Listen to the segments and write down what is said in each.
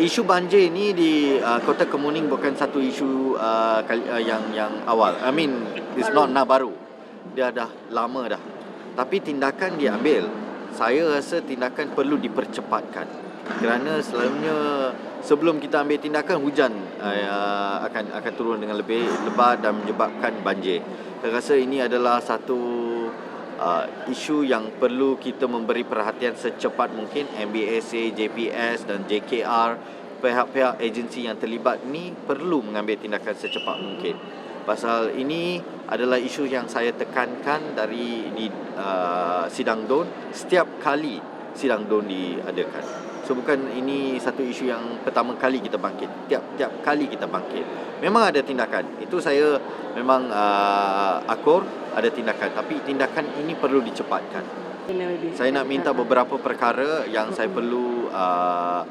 isu banjir ni di uh, Kota Kemuning bukan satu isu uh, kali, uh, yang yang awal. I mean, it's not now baru. Dia dah lama dah. Tapi tindakan diambil. Saya rasa tindakan perlu dipercepatkan. Kerana selalunya sebelum kita ambil tindakan hujan uh, akan akan turun dengan lebih lebat dan menyebabkan banjir. Saya rasa ini adalah satu uh, isu yang perlu kita memberi perhatian secepat mungkin MBSA, JPS dan JKR pihak-pihak agensi yang terlibat ni perlu mengambil tindakan secepat mungkin. Pasal ini adalah isu yang saya tekankan dari di uh, sidang DON setiap kali sidang DON diadakan. So bukan ini satu isu yang pertama kali kita bangkit. Tiap-tiap kali kita bangkit. Memang ada tindakan. Itu saya memang uh, akur ada tindakan tapi tindakan ini perlu dicepatkan. Saya nak minta beberapa perkara yang saya perlu uh,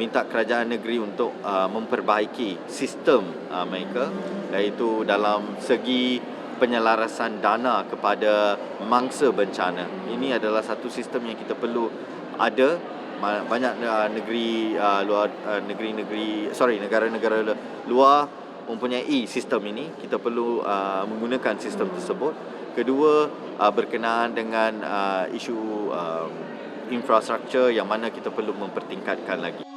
minta kerajaan negeri untuk uh, memperbaiki sistem uh, mereka iaitu dalam segi penyelarasan dana kepada mangsa bencana. Ini adalah satu sistem yang kita perlu ada banyak uh, negeri uh, luar uh, negeri-negeri sorry negara-negara luar mempunyai sistem ini. Kita perlu uh, menggunakan sistem tersebut. Kedua uh, berkenaan dengan uh, isu uh, infrastruktur yang mana kita perlu mempertingkatkan lagi